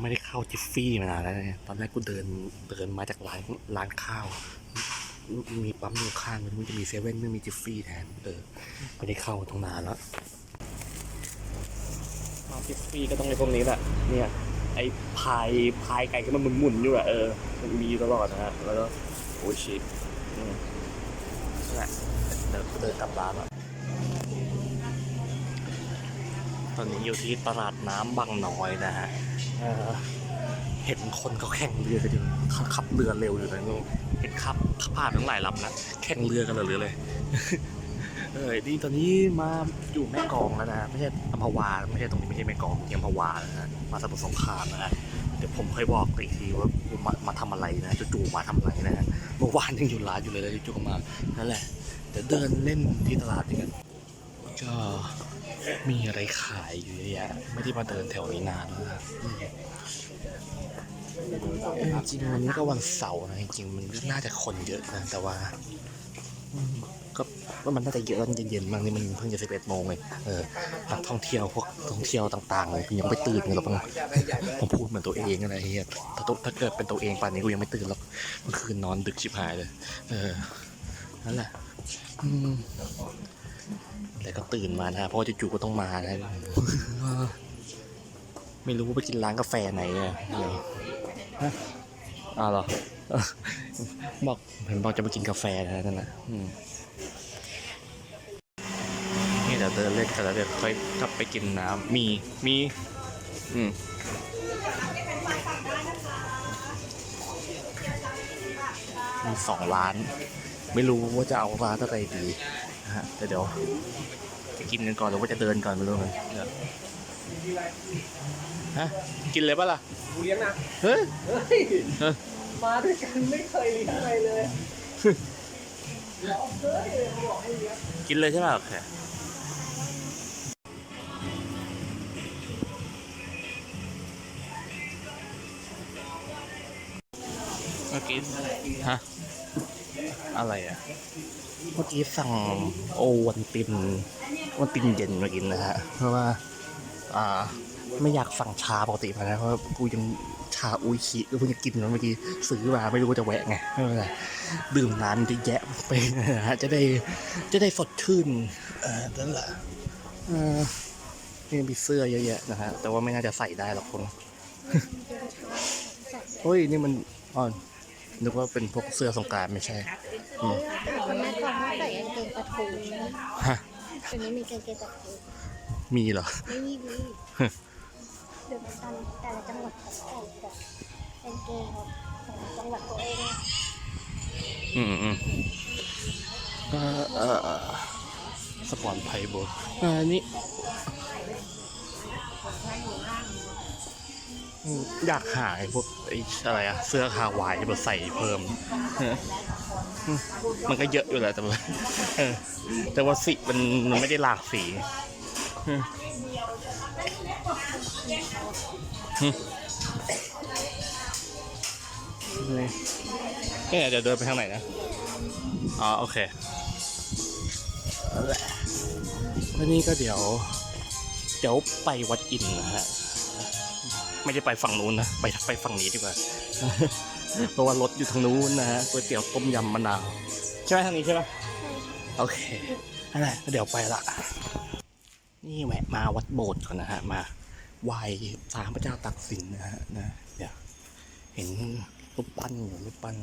ไม่ได้เข้าจิฟฟี่มานานแล้วเนี่ยตอนแรกกูเดินเดินมาจากร้านร้านข้าว มีปั๊มอยู่ข้างมันจะมีเซเว่นไม่มีจิฟฟี่แทน เออ ไม่ได้เข้าตรงนานแล้วมาจิฟฟี่ก็ต้องในพวกนี้แหละเนี่ยไอ้พายพายไก่ที่มันหมุนๆอยู่อะเออ มันมีอยู่ตลอดนะฮะแล้วก็โอ้ชินั่แหละเดินเดินกลับร้านแล้วตอนนี้อยู่ที่ตลาดน้ำบางน้อยนะฮะ เห็นคนเขาแข่งเรือกันอยู่เขาขับเรือเร็วอยู่นะนู่นเห็นขับขับผ่านทั้งหลายลำนะแข่งเรือกันเลยหรือเลยเออนี่ตอนนี้มาอยู่แม่กองแล้วนะไม่ใช่อัมพวาไม่ใช่ตรงนี้ไม่ใช่แม่กองยังอัมพวานะฮะมาสมุทรสงครามนะฮะเดี๋ยวผมค่อยบอกอีกทีว่ามามาทำอะไรนะจู่ๆมาทำอะไรนะฮะเมื่อวานยังอยู่ร้านอยู่เลยแล้วจู่ๆก็มานั่นแหละเดี๋ยวเดินเล่นที่ตลาดด้วยกันก็ มีอะไรขายอยู่เยอะแยะไม่ได้มาเดินแถวนี้นานแล้วนะจริงวันนี้ก็วันเสาร์นะจริงมันน่าจะคนเยอะนะแต่ว่าก็ว่ามันน่าจะเยอะตอนเย็นๆบางนี่มันเพิ่งจะสิบเอ็ดโมงเลยเออนักท่องเที่ยวพวกท่องเที่ยวต่างๆเลยยังไม่ตื่นเลยหรอกผมผมพูดเหมือนตัวเองอะไรเงี้ยถ้าถ้าเกิดเป็นตัวเองป่านนี้กูยังไม่ตื่นหรอกเมื่อคืนนอนดึกชิบหายเลย เออนั่นแหละอืม แล้วก็ตื่นมานะเพราะว่าจู่ๆก็ต้องมานะไม่รู้ว่าไปกินร้านกาแฟไหนเนี่ยเดี๋ยวฮะอ้าวเหรอเออบอกเห็นบอกจะไปกินกาแฟนะนั่นนะนี่เดี๋ยวเดินเล่นกันแล้วเดี๋ยวค่อยกลับไปกินน้ำมีมี อืมมีสองร้าน ไม่รู้ว่าจะเอาร้านอะไรดี นะฮะแต่เดี๋ยวจะกินกันก่อนหรือว่าจะเดินก่อนไม่รู้นะเดี๋ยวฮะกินเลยปะล่ะกูเลี้ยงนะเฮ้ยเฮ้ยเออมาด้วยกันไม่เคยเลี้ยงอะไรเลยเราเคยเขาบอกให้เลี้ยงกินเลยใช่ป่ะโอเคเมื่อกี้ฮะ อะไรอะ เมื่อกี้สั่งโอวันตินวันตินเย็นมากินนะฮะ เพราะว่า อ่า ไม่อยากสั่งชาปกติมานะ เพราะกูยังชาอุยชิก็เพิ่งจะกินเมื่อกี้ซื้อมาไม่รู้ว่าจะแวะไงไม่เป็นไรดื่มน้ำจะแยะไปนะฮะจะได้จะได้สดชื่นเออนั่นแหละเออนี่มีเสื้อเยอะแยะนะฮะแต่ว่าไม่น่าจะใส่ได้หรอกคนเฮ้ยนี่มันอ๋อน นึกว่าเป็นพวกเสื้อสงการไม่ใช่อืมคนแม่ก่อนเขาใส่กางเกงปะทูฮะตัวนี้มีกางเกงปะทูมีเหรอ ไม่มีดีเดี๋ยวมันตามแต่ละจังหวัดเขาใส่แบบกางเกงของจังหวัดตัวเองอืมอืมเอ่อเอ่อสปอนไพโบอ่านี่ อืมอยากหาไอ้พวกไอ้อะไรอะเสื้อคาวายมาใส่เพิ่มเอออืมมันก็เยอะอยู่แหละแต่ว่าเออแต่ว่าสีมันมันไม่ได้หลากสีเอออืมนี่เอ๊ะเดี๋ยวเดินไปทางไหนนะ อ๋อ โอเคนั่นแหละแล้วนี่ก็เดี๋ยว เดี๋ยวไปวัดอินนะฮะ ไม่ได้ไปฝั่งนู้นนะ ไปไปฝั่งนี้ดีกว่า เพราะว่ารถอยู่ทางนู้นนะฮะก๋วยเตี๋ยวต้มยำมะนาว ใช่ไหมทางนี้ใช่ไหมโอเคนั่นแหละเดี๋ยวไปละ นี่แวะมาวัดโบสถ์ก่อนนะฮะ มาไหว้สามพระเจ้าตักสินนะฮะนะเดี๋ยวเห็นรูปปั้นอยู่รูปปั้น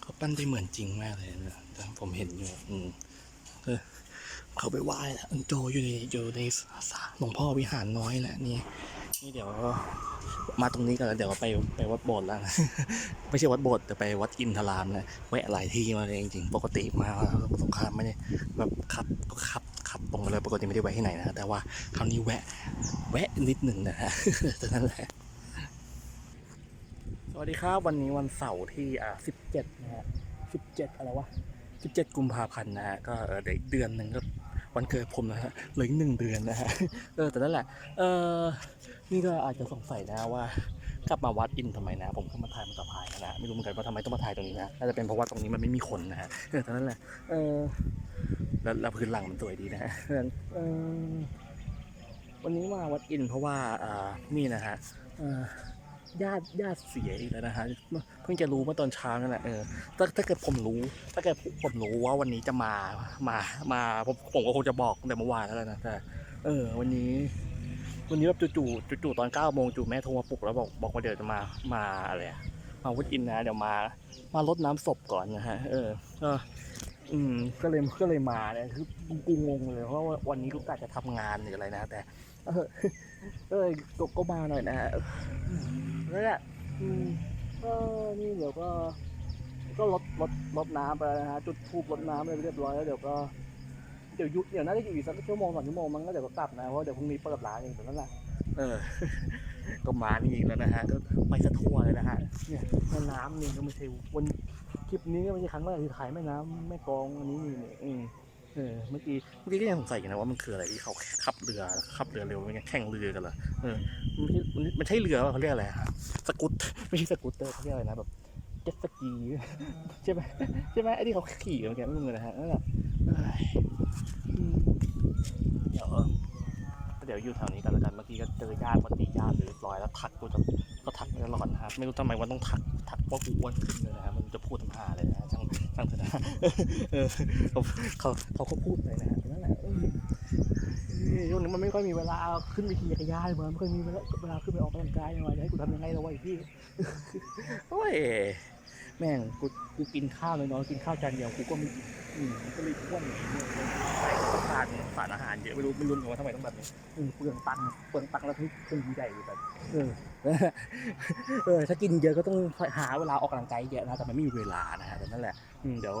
เขาปั้นได้เหมือนจริงมากเลยนะแต่ผมเห็นอยู่อืมเออเขาไปไหว้แล้วอันโจอยู่ในอยู่ในศาลหลวงพ่อวิหารน้อยแหละนี่ นี่เดี๋ยวมาตรงนี้กันแล้วเดี๋ยวไปไปวัดโบสถ์แล้วนะไม่ใช่วัดโบสถ์แต่ไปวัดอินทรามนะแวะหลายที่มาเลยจริงๆปกติมาสงครามไม่ได้แบบขับก็ขับขับตรงไปเลยปกติไม่ได้แวะที่ไหนนะแต่ว่าคราวนี้แวะแวะนิดหนึ่งนะฮะแต่นั่นแหละสวัสดีครับวันนี้วันเสาร์ที่อ่าสิบเจ็ดนะฮะสิบเจ็ดอะไรวะสิบเจ็ดกุมภาพันธ์นะฮะก็เออเดี๋ยวอีกเดือนหนึ่งก็ วันเกิดผมนะฮะเหลืออีกหนึ่งเดือนนะฮะเออแต่นั่นแหละเออนี่ก็อาจจะสงสัยนะว่ากลับมาวัดอินทำไมนะ ผมก็มาถ่ายมันกับพายนะไม่รู้เหมือนกันว่าทำไมต้องมาถ่ายตรงนี้นะน่าจะเป็นเพราะว่าตรงนี้มันไม่มีคนนะฮะเออแต่นั่นแหละเออแล้วแล้วพื้นหลังมันสวยดีนะฮะเออวันนี้มาวัดอินเพราะว่าอ่านี่นะฮะเอ่อ ญาติญาติเสียอีกแล้วนะฮะเพิ่งจะรู้เมื่อตอนเช้านั่นแหละเออถ้าถ้าเกิดผมรู้ ถ้าเกิดผมรู้ว่าวันนี้จะมามามาผมผมก็คงจะบอกแต่เมื่อวานแล้วนะแต่เออ วันนี้ วันนี้แบบจู่ๆจู่ๆตอนเก้าโมงจู่แม่โทรมาปลุกแล้วบอกบอกว่าเดี๋ยวจะมามาอะไรอะมาวุฒอินนะเดี๋ยวมามารดน้ำศพก่อนนะฮะ เออก็อืม ก็เลยก็เลยมาเนี่ยคือกูงงเลยเพราะว่าวันนี้กูกะจะทำงานหรืออะไรนะแต่ เออเออก็มาหน่อยนะ ฮะแล้วเนี่ยอืมก็นี่เดี๋ยวก็ ก็ลดลดลดน้ำไปแล้วนะฮะจุดทูบลดน้ำไปเรียบร้อยแล้วเดี๋ยวก็เดี๋ยวยุดเดี๋ยวน่าจะอยู่อีกสักชั่วโมงสองชั่วโมงมั้งก็เดี๋ยวก็กลับนะเพราะเดี๋ยวพรุ่งนี้เปิดร้านเองแต่นั่นแหละเออ ก็มานี่อีกแล้วนะฮะก็ไปสะทั่วเลยนะฮะเนี่ยแม่น้ำนี่ก็ไม่ใช่วันคลิปนี้ก็ไม่ใช่ครั้งแรกที่ถ่ายแม่น้ำแม่กองอันนี้นี่อืมเออเมื่อกี้เมื่อกี้ก็ยังสงสัยอยู่นะว่ามันคืออะไรที่เขาขับเรือขับเรือเร็วมันแข่งเรือกันเหรอเออ มันไม่ใช่มันใช่เรือป่ะเขาเรียกอะไรฮะสกุตไม่ใช่สกูตเตอร์เขาเรียกอะไรนะแบบเจ็ตสกีใช่ไหมใช่ไหมไอ้ที่เขาขี่กันเมื่อกี้ไม่รู้นะฮะนั่นแหละเอ้ยอืมเดี๋ยว เดี๋ยวอยู่แถวนี้กันแล้วกันเมื่อกี้ก็เจอญาติวัตีญาติเรียบร้อยแล้วทักกูจะก็ทักตลอดนะครับไม่รู้ทำไมวันต้องทักทักว่ากูอ้วนขึ้นเลยนะฮะมันจะพูดทำหาเลยนะฮะช่างช่างเถอะนะเออเขาเขาเขาก็พูดเลยนะฮะนั่นแหละเออเออช่วงนี้มันไม่ค่อยมีเวลาขึ้นไปขี่จักรยานมันไม่ค่อยมีเวลาเวลาขึ้นไปออกกำลังกายยังไงจะให้กูทำยังไงละวะพี่โอ้ย แม่งกูกูกินข้าวน้อยๆกินข้าวจานเดียวกูก็ไม่อิ่มอืมก็เลยอ้วนอย่างนี้เลยใส่ต้องการสารอาหารเยอะไม่รู้ไม่รู้เหมือนกันว่าทำไมต้องแบบนี้อืมเปลืองตังค์เปลืองตังค์แล้วทุกคนใหญ่แบบเออเออถ้ากินเยอะก็ต้องหาเวลาออกกำลังกายเยอะนะแต่มันไม่มีเวลานะฮะแต่นั่นแหละอืมเดี๋ยว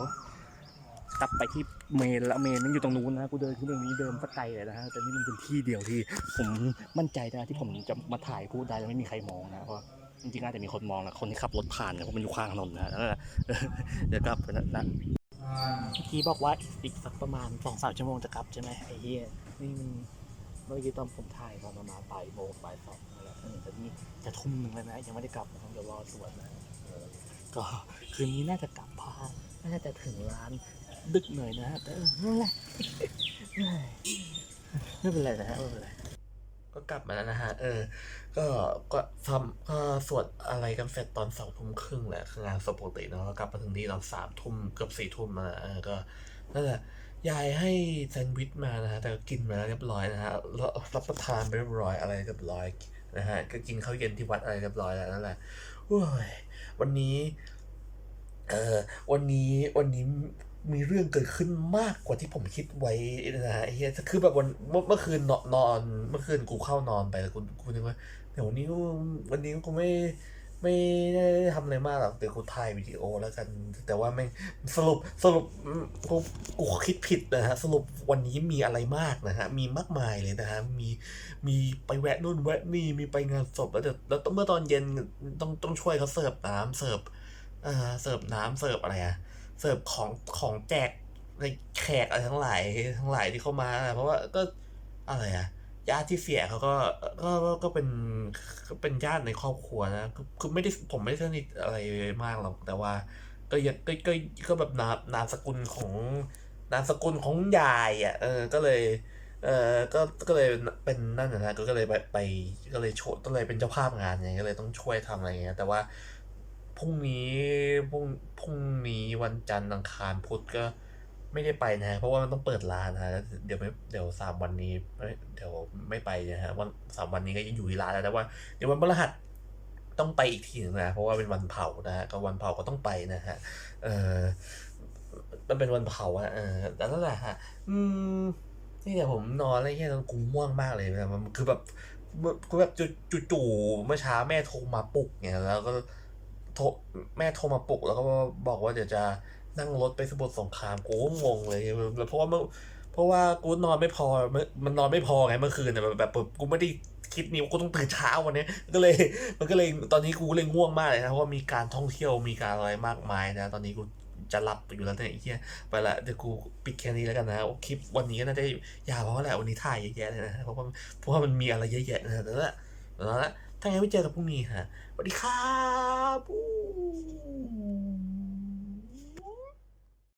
กลับไปที่เมนแล้วเมนมันอยู่ตรงนู้นนะกูเดินขึ้นตรงนี้เดินสักไกลเลยนะฮะแต่นี่มันเป็นที่เดียวที่ ผมมั่นใจนะที่ผมจะมาถ่ายพูดได้แล้วไม่มีใครมองนะเพราะ จริงๆน่าจะมีคนมองนะคนที่ขับรถผ่านเนี่ยเพราะมันอยู่ข้างถนนนะและเดี๋ยวกลับนะนะเมื่อกี้บอกว่าอีกสักประมาณสองสามชั่วโมงจะกลับใช่ไหมไอ้เหี้ยนี่มันเมื่อกี้ตอนผมถ่ายตอนประมาณบ่ายโมงบ่ายสองนั่นแหละแต่นี่จะทุ่มหนึ่งแล้วนะยังไม่ได้กลับนะครับเดี๋ยวรอสวนนะก็คืนนี้น่าจะกลับพาน่าจะถึงร้านดึกหน่อยนะแต่เออนั่นแหละไม่เป็นไรนะไม่เป็นไร ก็กลับมาแล้วนะฮะ เออ ก็ก็ทำก็สวดอะไรกันเสร็จตอนสองทุ่มครึ่งแหละคืองานศพปกติเนาะแล้วกลับมาถึงนี่ตอนสามทุ่มเกือบสี่ทุ่มมาเออก็นั่นแหละยายให้แซนด์วิชมานะฮะแต่ก็กินมาแล้วเรียบร้อยนะฮะรับประทานไปเรียบร้อยอะไรเรียบร้อยนะฮะก็กินข้าวเย็นที่วัดอะไรเรียบร้อยแล้วนั่นแหละโอ้ยวันนี้เออวันนี้วันนี้ มีเรื่องเกิดขึ้นมากกว่าที่ผมคิดไว้นะฮะเฮียคือแบบวันเมื่อคืนนอน เมื่อคืนกูเข้านอนไปแล้วกูกูนึกว่าเดี๋ยววันนี้วันนี้กูไม่ไม่ได้ทำอะไรมากหรอกเดี๋ยวกูถ่ายวิดีโอแล้วกัน แต่ว่าไม่สรุปสรุปกูกูคิดผิดนะฮะสรุปวันนี้มีอะไรมากนะฮะมีมากมายเลยนะฮะมีมีไปแวะนู่นแวะนี่มีไปงานศพแล้วเดี๋ยวแล้วเมื่อตอนเย็นต้องต้องช่วยเขาเสิร์ฟน้ำเสิร์ฟเอ่อเสิร์ฟน้ำเสิร์ฟอะไรอะ เสิร์ฟของของแจกในแขกอะไรทั้งหลายทั้งหลายที่เข้ามา เพราะว่าก็อะไรอะญาติที่เสียเขาก็ก็ก็ก็เป็นก็เป็นญาติในครอบครัวนะคือคือไม่ได้ผมไม่ได้สนิทอะไรมากหรอกแต่ว่า ก็ยังก็ก็ก็แบบนามนามสกุลของนามสกุลของยายอะเออก็เลยเออก็ก็เลยเป็นนั่นนะก็เลยไปไปก็เลยโชว์ก็เลยเป็นเจ้าภาพงานไงก็เลยต้องช่วยทำอะไรเงี้ยแต่ว่า พรุ่งนี้พรุ่งพรุ่งนี้วันจันทร์อังคารพุธก็ไม่ได้ไปนะฮะเพราะว่ามันต้องเปิดร้านนะฮะเดี๋ยวไม่เดี๋ยวสามวันนี้ไม่เดี๋ยวไม่ไปนะฮะวันสามวันนี้ก็ยังอยู่ที่ร้านแล้วแต่ว่า เดี๋ยววันพฤหัสต้องไปอีกทีหนึงนะเพราะว่าเป็นวันเผานะฮะก็วันเผาก็ต้องไปนะฮะเออมันเป็นวันเผาอะเออแต่นั่นแหละฮะอืมนี่เดี๋ยวผมนอนแล้วเฮียตอนกูง่วงมากเลยนะมันคือแบบคือแบบจู่ๆเมื่อเช้าแม่โทรมาปลุกเนี่ยแล้วก็ โทรแม่โทรมาปลุกแล้วก็บอกว่าเดี๋ยวจะนั่งรถไปสมุทรสงครามกูงงเลยเพราะว่าเมื่อเพราะว่ากูนอนไม่พอมันนอนไม่พอไงเมื่อคืนน่ะแบบแบบกูไม่ได้คิดนี่ว่ากูต้องตื่นเช้าวันนี้ก็เลย มันก็เลยตอนนี้กูเลยง่วงมากเลยนะเพราะว่ามีการท่องเที่ยวมีการอะไรมากมายนะ ตอนนี้กูจะหลับอยู่แล้วเนี่ยไอ้เหี้ยไปละเดี๋ยวกูปิดแค่นี้แล้วกันนะคลิปวันนี้ก็น่าจะยาวเพราะว่าแหละวันนี้ถ่ายเยอะแยะเลยนะเพราะว่าเพราะว่ามันมีอะไรเยอะแยะนะแต่ละแต่ละ ถ้างั้นไว้เจอกันพรุ่งนี้ฮะสวัสดีครับ